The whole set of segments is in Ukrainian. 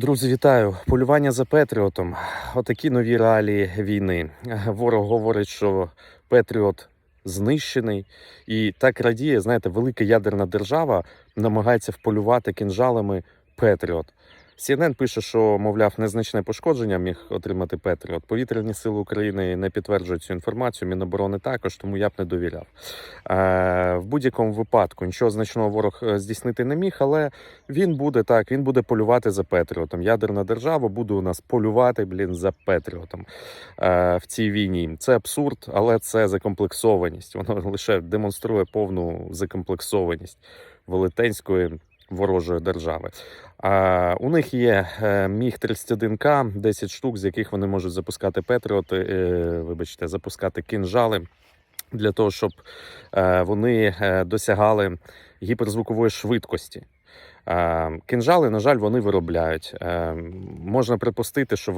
Друзі, вітаю! Полювання за Петріотом. Отакі нові реалії війни. Ворог говорить, що Петріот знищений, і так радіє, знаєте, велика ядерна держава намагається вполювати кінжалами Петріот. CNN пише, що, мовляв, незначне пошкодження міг отримати Петріот. Повітряні сили України не підтверджують цю інформацію. Міноборони також, тому я б не довіряв. Е, в будь-якому випадку нічого значного ворог е, здійснити не міг, але він буде так, він буде полювати за Петріотом. Ядерна держава буде у нас полювати, блін, за Петріотом е, в цій війні. Це абсурд, але це закомплексованість. Воно лише демонструє повну закомплексованість велетенської ворожої держави. У них є е, міг 31К, 10 штук, з яких вони можуть запускати Петріоти, е, вибачте, запускати кінжали для того, щоб е, вони досягали гіперзвукової швидкості. Е, Кинжали, на жаль, вони виробляють. Е, Можна припустити, що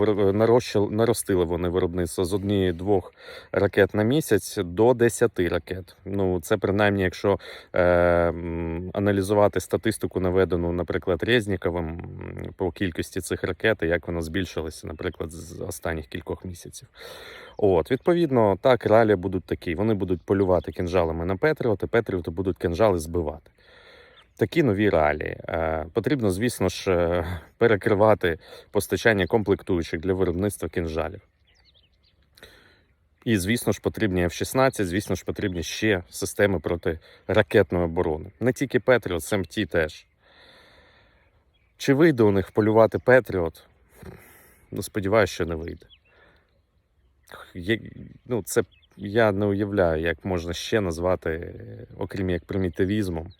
наростили вони виробництво з однієї-двох ракет на місяць до 10 ракет. Ну, це принаймні, якщо е, аналізувати статистику, наведену, наприклад, Резніковим по кількості цих ракет, як воно збільшилося, наприклад, з останніх кількох місяців. От, відповідно, так, реалії будуть такі. Вони будуть полювати кінжалами на Петріоти, Петріоти будуть кінжали збивати. Такі нові реалії. Е, потрібно, звісно ж, е, перекривати постачання комплектуючих для виробництва кінжалів. І, звісно ж, потрібні F-16, звісно ж, потрібні ще системи протиракетної оборони. Не тільки Петріот, СМТ теж. Чи вийде у них полювати Петріот? Ну, сподіваюся, що не вийде. Ну, це я не уявляю, як можна ще назвати, окрім як примітивізмом,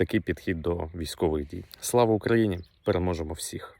такий підхід до військових дій. Слава Україні! Переможемо всіх!